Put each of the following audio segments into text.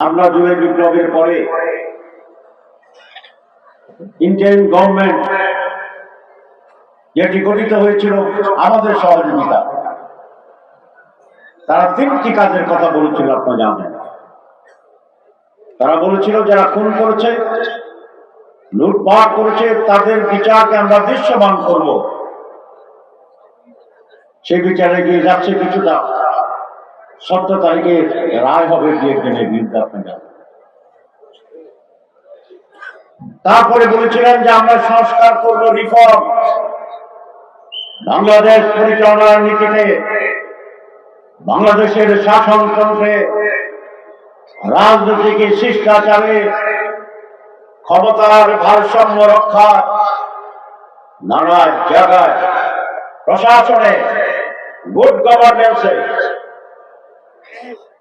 আমরা জুলাই বিপ্লবের পরে ইন্ডিয়ান গভর্নমেন্ট যেটি গঠিত হয়েছিল আমাদের সহযোগিতা। তারা তিনটি কাজের কথা বলেছিল, আপনারা জানেন। তারা বলেছিল যারা খুন করেছে, লুটপাট করেছে, তাদের বিচারকে আমরা দৃশ্যমান করব। সেই বিচারে গিয়ে যাচ্ছে কিছুটা। সত্য তারিখে রায় হবে একদিনের বিরুদ্ধে আপনারা তারপরে বলেছিলেন যে আমরা সংস্কার করব রিফর্ম। বাংলাদেশ পরিচালনার নীতিতে বাংলাদেশের শাসনতন্ত্রে রাজনৈতিক শিষ্টাচারে ক্ষমতার ভারসাম্য রক্ষা নানা জায়গায় প্রশাসনে গুড গভর্নেন্সে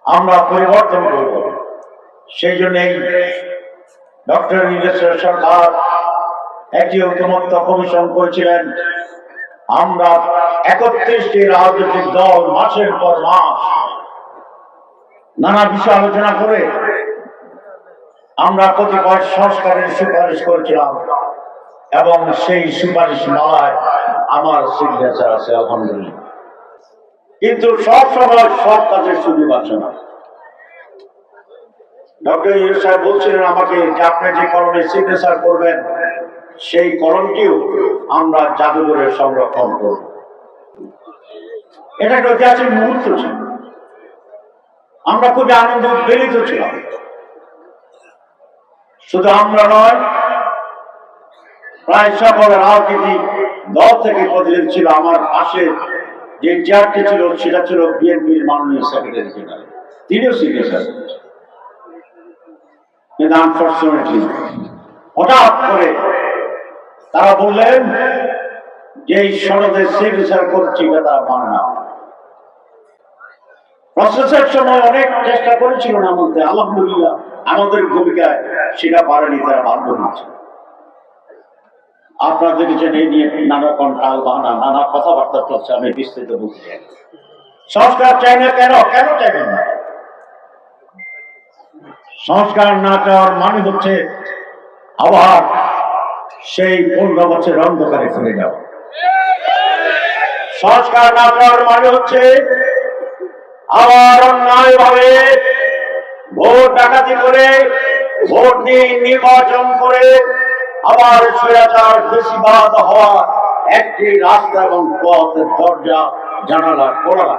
আমরা পরিবর্তন করব। সেই জন্যই ডক্টর নিজস্ব সরকার একটি ঐকমত্য কমিশন করেছিলেন। আমরা একত্রিশটি রাজনৈতিক দল মাসের পর মাস নানা বিষয় আলোচনা করে আমরা কতিপয় সংস্কারের সুপারিশ করেছিলাম এবং সেই সুপারিশ মালায় আমার সিগনেচার আছে, আলহামদুলিল্লাহ। কিন্তু সব সময় সব কাজের সুযোগ আছে না। বলছিলেন আমাকে যে আপনি যে কলমে সিগনেচার করবেন, সেই কলমটিও আমরা জাদুঘরে সংরক্ষণ করব। এটা একটা ঐতিহাসিক মুহূর্ত ছিল। আমরা খুবই আনন্দ উদ্বেলিত ছিলাম। শুধু আমরা নয়, প্রায় সকল রাজনীতি দল থেকে প্রতিনিধি ছিল আমার পাশে। যে চেয়ারটি ছিল, সেটা ছিল বিএনপির মাননীয় সেক্রেটারি জেনারেল তিনিও সিগনেচার কিন্তু আনফর্চুনেটলি হঠাৎ করে তারা বললেন যে এই সনদে সিগনেচার করছি তারা মানে না। প্রসেসের সময় অনেক চেষ্টা করেছিল না আমাদের আলহামদুলিল্লাহ আমাদের ভূমিকায় সেটা পারেনি তারা বাধ্য হয়েছে। আপনারা দেখেছেন এই নিয়ে নানা রকম টাল বাহানা, নানা কথাবার্তা চলছে, আমি বিস্তৃত বলতে চাই। সংস্কার চাই না কেন? কেন চাইবেন না? সংস্কার না চাওয়ার মানে হচ্ছে আবার সেই পনেরো বছর অন্ধকারে ফিরে যাওয়া। সংস্কার না চাওয়ার মানে হচ্ছে আবার অন্যায় ভাবে ভোট ডাকাতি করে, ভোট নিয়ে নির্বাচন করে আবার স্বৈরাচার বেশিবাদ হওয়া একটি রাস্তা এবং পথের দরজা, জানালা খোলা।